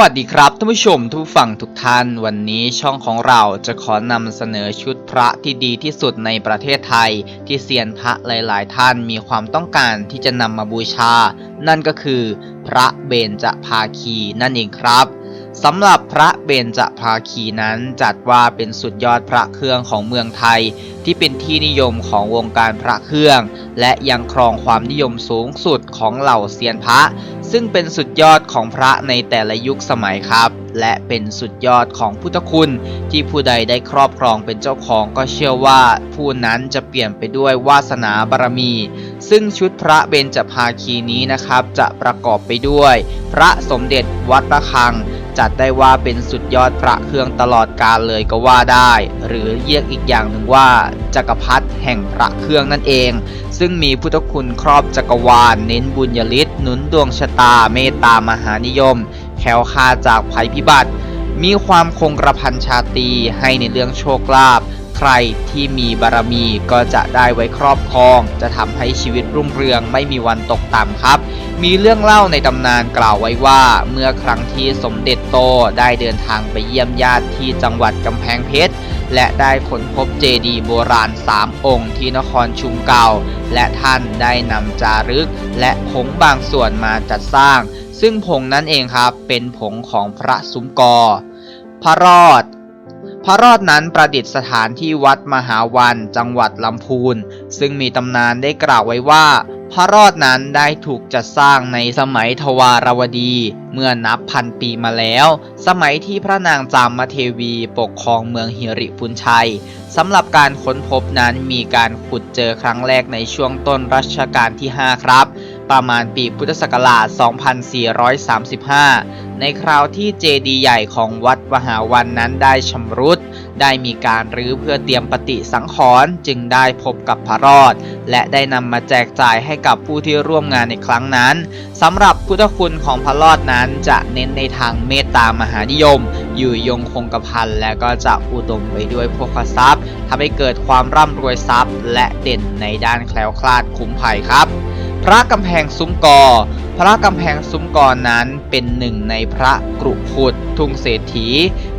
วัสดีครับท่านผู้ชมทุกฝั่งทุกท่าน วันนี้ช่องของเราจะขอนำเสนอชุดพระที่ดีที่สุดในประเทศไทย ที่เซียนพระหลายๆ ท่านมีความต้องการที่จะนำมาบูชา นั่นก็คือ พระเบญจภาคีนั่นเองครับ สำหรับพระเบญจภาคีนั้นจัดว่าเป็นสุดยอดพระเครื่องของเมืองไทย ที่เป็นที่นิยมของวงการพระเครื่อง และยังครองความนิยมสูงสุดของเหล่าเซียนพระ ซึ่งเป็นสุดยอดของพระในแต่ละยุคสมัยครับ และเป็นสุดยอดของพุทธคุณ ที่ผู้ใดได้ครอบครองเป็นเจ้าของก็เชื่อว่า ผู้นั้นจะเปลี่ยนไปด้วยวาสนาบารมี ซึ่งชุดพระเบญจภาคีนี้นะครับ จะประกอบไปด้วย พระสมเด็จวัดระฆัง จัดได้ว่าเป็นสุดยอดพระเครื่องตลอดกาลเลยก็ว่าได้ หรือเรียกอีกอย่างหนึ่งว่า จักรพรรดิแห่งพระเครื่องนั่นเอง ซึ่งมีพุทธคุณครอบจักรวาลเน้นบุญญฤทธิ์หนุนดวงชะตาเมตตามหานิยม แคล้วคลาดจากภัยพิบัติ มีความคงกระพันชาตีให้ในเรื่องโชคลาภ ใครที่มีบารมีก็จะได้ไว้ครอบครอง จะทำให้ชีวิตรุ่งเรืองไม่มีวันตกต่ำครับ มีเรื่องเล่าในตำนานกล่าวไว้ว่า เมื่อครั้งที่สมเด็จโตได้เดินทางไปเยี่ยมญาติที่จังหวัดกำแพงเพชรและได้ค้นพบเจดีย์โบราณ 3 องค์ที่นครชุมเก่า และท่านได้นำจารึก และผงบางส่วนมาจัดสร้าง ซึ่งผงนั้นเองครับเป็นผงของพระซุ้มกอ พระรอด พระรอดนั้นประดิษฐานที่วัดมหาวันจังหวัดลำพูน ซึ่งมีตำนานได้กล่าวไว้ว่า พระรอดนั้นได้ถูกจัดสร้างในสมัยทวารวดี เมื่อนับพันปีมาแล้ว สมัยที่พระนางจามเทวีปกครองเมืองหิริพุนชัยสำหรับการค้นพบนั้นมีการขุดเจอครั้งแรกในช่วงต้นรัชกาลที่ 5 ครับ ประมาณปีพุทธศักราช 2435 ในคราวที่เจดีย์ใหญ่ของวัดมหาวันนั้นได้ชำรุด ได้มีการรื้อเพื่อเตรียมปฏิสังขรณ์จึงได้พบกับพระรอด และได้นำมาแจกจ่ายให้กับผู้ที่ร่วมงานในครั้งนั้นสำหรับพุทธคุณของพระรอดนั้นจะเน้นในทางเมตตามหานิยม อยู่ยงคงกระพันและก็จะอุดมไปด้วยโภคทรัพย์ทำให้เกิดความร่ำรวยทรัพย์ และเด่นในด้านแคล้วคลาดคุ้มภัยครับ พระกำแพงซุ้มกอ พระกำแพงซุ้มกอนั้นเป็นหนึ่งในพระกรุขุดทุงเศรษฐี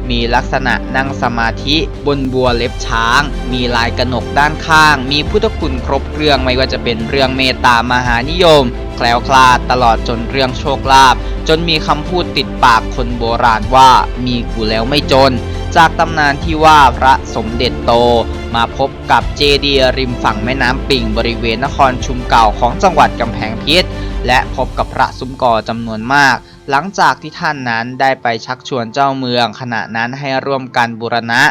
มีลักษณะนั่งสมาธิบนบัวเล็บช้าง มีลายกระหนกด้านข้าง มีพุทธคุณครบเครื่องไม่ว่าจะเป็นเรื่องเมตตามหานิยม แคล้วคลาดตลอดจนเรื่องโชคลาภจนมีคำพูดติดปากคนโบราณว่ามีกูแล้วไม่จน จากตำนานที่ว่าพระสมเด็จโต มาพบกับเจดีย์ริมฝั่งแม่น้ำปิงบริเวณนครชุมเก่าของจังหวัดกำแพงเพชรและพบกับพระซุ้มกอจำนวนมาก หลังจากที่ท่านนั้นได้ไปชักชวนเจ้าเมือง ขณะนั้นให้ร่วมกันบูรณะ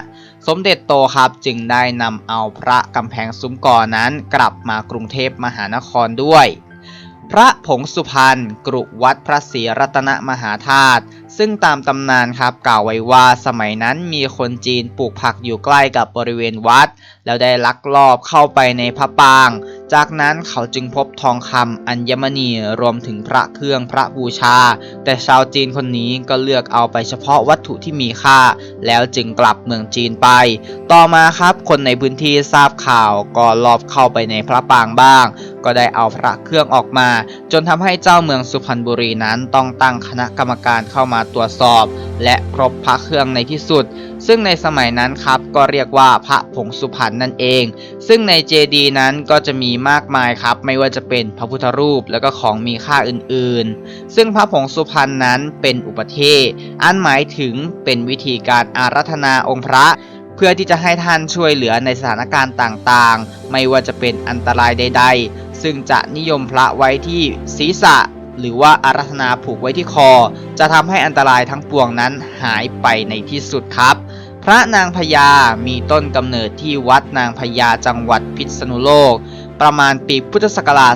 สมเด็จโตครับจึงได้นำเอาพระกำแพงซุ้มกอนั้นกลับมากรุงเทพมหานครด้วย พระผงสุพรรณกรุวัดพระศรีรัตนมหาธาตุซึ่งตามตำนานครับกล่าวไว้ว่าสมัยนั้นมีคนจีนปลูกผักอยู่ใกล้กับบริเวณวัด แล้วได้ลักลอบเข้าไปในพระปาง จากนั้นเขาจึงพบทองคำอัญมณีรวมถึงพระเครื่องพระบูชา แต่ชาวจีนคนนี้ก็เลือกเอาไปเฉพาะวัตถุที่มีค่า แล้วจึงกลับเมืองจีนไป ต่อมาครับคนในพื้นที่ทราบข่าวก็ลอบเข้าไปในพระปางบ้าง ก็ได้เอาพระเครื่องออกมา จนทำให้เจ้าเมืองสุพรรณบุรีนั้นต้องตั้งคณะกรรมการเข้ามาตรวจสอบ และครบพระเครื่องในที่สุด ซึ่งในสมัยนั้นครับก็เรียกว่าพระผงสุพรรณนั่นเอง ซึ่งในเจดีนั้นก็จะมีมากมายครับ ไม่ว่าจะเป็นพระพุทธรูปแล้วก็ของมีค่าอื่นๆ ซึ่งพระผงสุพรรณนั้นเป็นอุปเทศอันหมายถึงเป็นวิธีการอารัธนาองค์พระเพื่อที่จะให้ท่านช่วยเหลือในสถานการณ์ต่างๆ ไม่ว่าจะเป็นอันตรายใด ๆ ซึ่งจะนิยมพระไว้ที่ศีรษะ หรือว่าอารัธนาผูกไว้ที่คอ จะทำให้อันตรายทั้งปวงนั้นหายไปในที่สุดครับ พระนางพญามีต้นกำเนิดที่วัดนางพญาจังหวัดพิษณุโลก ประมาณปีพุทธศักราช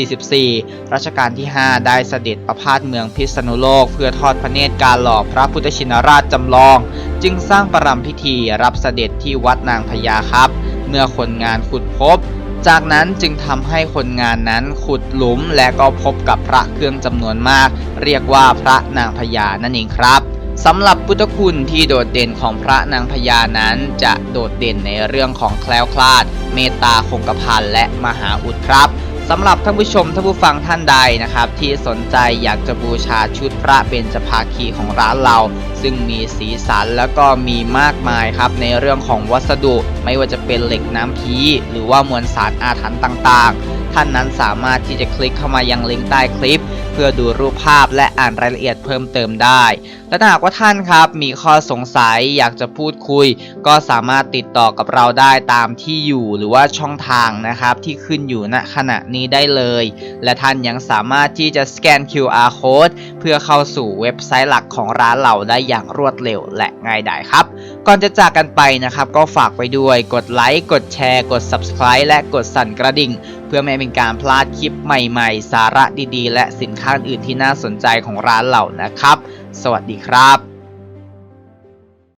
2444 รัชกาลที่ 5 ได้เสด็จประพาสเมืองพิษณุโลก เพื่อทอดพระเนตรการหล่อพระพุทธชินราชจำลอง จึงสร้างประรำพิธีรับเสด็จที่วัดนางพญาครับ เมื่อคนงานขุดพบ จากนั้นจึงทำให้คนงานนั้นขุดหลุมและก็พบกับพระเครื่องจำนวนมาก เรียกว่าพระนางพญานั่นเองครับสำหรับพุทธคุณที่โดดเด่นของพระนางพญานั้นจะโดดเด่นในเรื่องของแคล้วคลาด เมตตาคงกระพันและมหาอุดครับสำหรับท่านผู้ชมท่านผู้ฟังท่านใดนะครับ ที่สนใจอยากจะบูชาชุดพระเบญจภาคีของร้านเรา ซึ่งมีสีสันแล้วก็มีมากมายครับในเรื่องของวัสดุ ไม่ว่าจะเป็นเหล็กน้ำพีหรือว่ามวลสารอาถรรพ์ต่างๆ ท่านนั้นสามารถที่จะคลิกเข้ามายังลิงก์ใต้คลิป เพื่อดูรูปภาพและอ่านรายละเอียดเพิ่มเติมได้ และถ้าหากว่าท่านครับมีข้อสงสัยอยากจะพูดคุย ก็สามารถติดต่อกับเราได้ตามที่อยู่หรือว่าช่องทางนะครับที่ขึ้นอยู่ณขณะนี้ได้เลย และท่านยังสามารถที่จะสแกน QR code เพื่อเข้าสู่เว็บไซต์หลักของร้านเราได้อย่างรวดเร็วและง่ายดายครับ ก่อนจะจากกันไปนะครับ ก็ฝากไปด้วยกดไลค์กดแชร์ กด Subscribe และกดสั่นกระดิ่ง เพื่อไม่เป็นการพลาดคลิปใหม่ๆ สาระดีๆ และสินค้าอื่นที่น่าสนใจของร้านเรานะครับ สวัสดีครับ